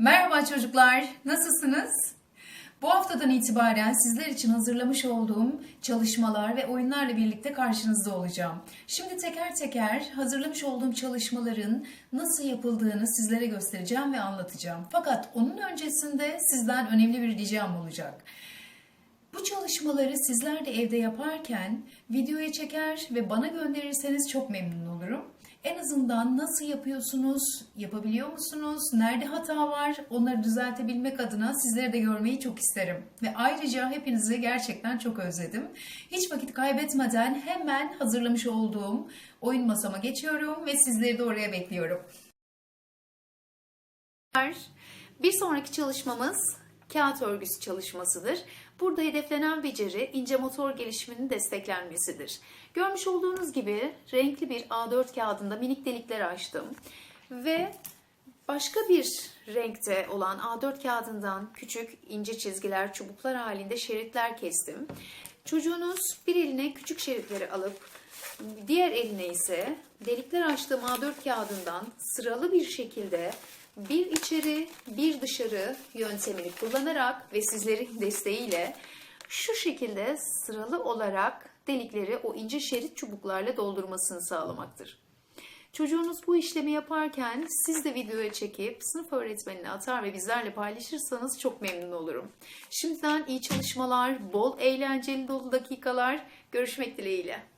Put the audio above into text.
Merhaba çocuklar, nasılsınız? Bu haftadan itibaren sizler için hazırlamış olduğum çalışmalar ve oyunlarla birlikte karşınızda olacağım. Şimdi teker teker hazırlamış olduğum çalışmaların nasıl yapıldığını sizlere göstereceğim ve anlatacağım. Fakat onun öncesinde sizden önemli bir ricam olacak. Bu çalışmaları sizler de evde yaparken videoya çeker ve bana gönderirseniz çok memnun olurum. En azından nasıl yapıyorsunuz, yapabiliyor musunuz, nerede hata var onları düzeltebilmek adına sizleri de görmeyi çok isterim. Ve ayrıca hepinizi gerçekten çok özledim. Hiç vakit kaybetmeden hemen hazırlamış olduğum oyun masama geçiyorum ve sizleri de oraya bekliyorum. Bir sonraki çalışmamız kağıt örgüsü çalışmasıdır. Burada hedeflenen beceri ince motor gelişiminin desteklenmesidir. Görmüş olduğunuz gibi renkli bir A4 kağıdında minik delikler açtım ve başka bir renkte olan A4 kağıdından küçük ince çizgiler, çubuklar halinde şeritler kestim. Çocuğunuz bir eline küçük şeritleri alıp diğer eline ise delikler açtığım A4 kağıdından sıralı bir şekilde bir içeri bir dışarı yöntemini kullanarak ve sizlerin desteğiyle şu şekilde sıralı olarak delikleri o ince şerit çubuklarla doldurmasını sağlamaktır. Çocuğunuz bu işlemi yaparken siz de videoya çekip sınıf öğretmenine atar ve bizlerle paylaşırsanız çok memnun olurum. Şimdiden iyi çalışmalar, bol eğlenceli dolu dakikalar. Görüşmek dileğiyle.